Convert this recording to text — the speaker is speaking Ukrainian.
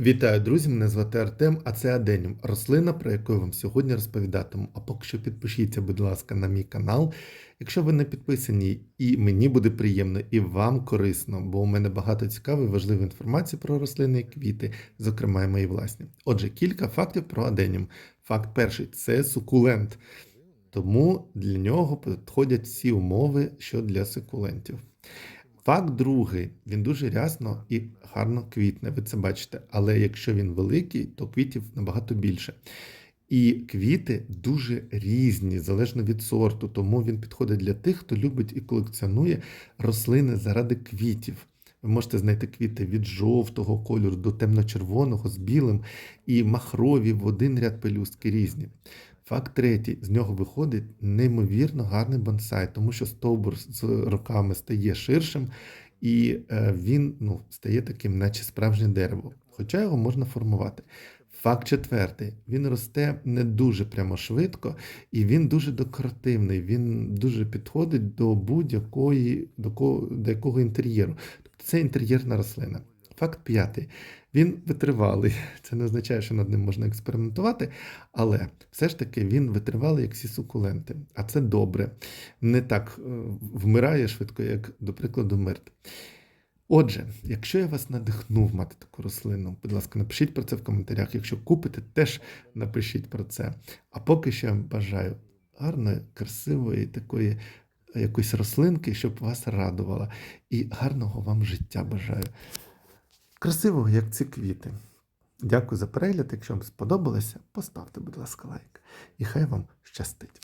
Вітаю, друзі! Мене звати Артем, а це Аденіум, рослина, про яку я вам сьогодні розповідатиму. А поки що підпишіться, будь ласка, на мій канал. Якщо ви не підписані, і мені буде приємно, і вам корисно, бо у мене багато цікавої, важливої інформації про рослини і квіти, зокрема і мої власні. Отже, кілька фактів про Аденіум. Факт перший це сукулент. Тому для нього підходять всі умови, що для сукулентів. Факт другий, він дуже рясно і гарно квітне, ви це бачите. Але якщо він великий, то квітів набагато більше. І квіти дуже різні, залежно від сорту, тому він підходить для тих, хто любить і колекціонує рослини заради квітів. Ви можете знайти квіти від жовтого кольору до темно-червоного з білим, і махрові в один ряд пелюстки різні. Факт третій, з нього виходить неймовірно гарний бонсай, тому що стовбур з роками стає ширшим, і е, він ну, стає таким, наче справжнє дерево. Хоча його можна формувати. Факт четвертий, він росте не дуже прямо швидко, і він дуже декоративний, він дуже підходить до будь-якої до, ко- до якого інтер'єру. Тобто це інтер'єрна рослина. Факт п'ятий. Він витривалий. Це не означає, що над ним можна експериментувати, але все ж таки він витривалий, як всі сукуленти. А це добре. Не так е, вмирає швидко, як, до прикладу, мирт. Отже, якщо я вас надихнув мати таку рослину, будь ласка, напишіть про це в коментарях. Якщо купите, теж напишіть про це. А поки що я бажаю гарної, красивої такої е, якоїсь рослинки, щоб вас радувала. І гарного вам життя бажаю. Красивого, як ці квіти. Дякую за перегляд. Якщо вам сподобалося, поставте, будь ласка, лайк. І хай вам щастить.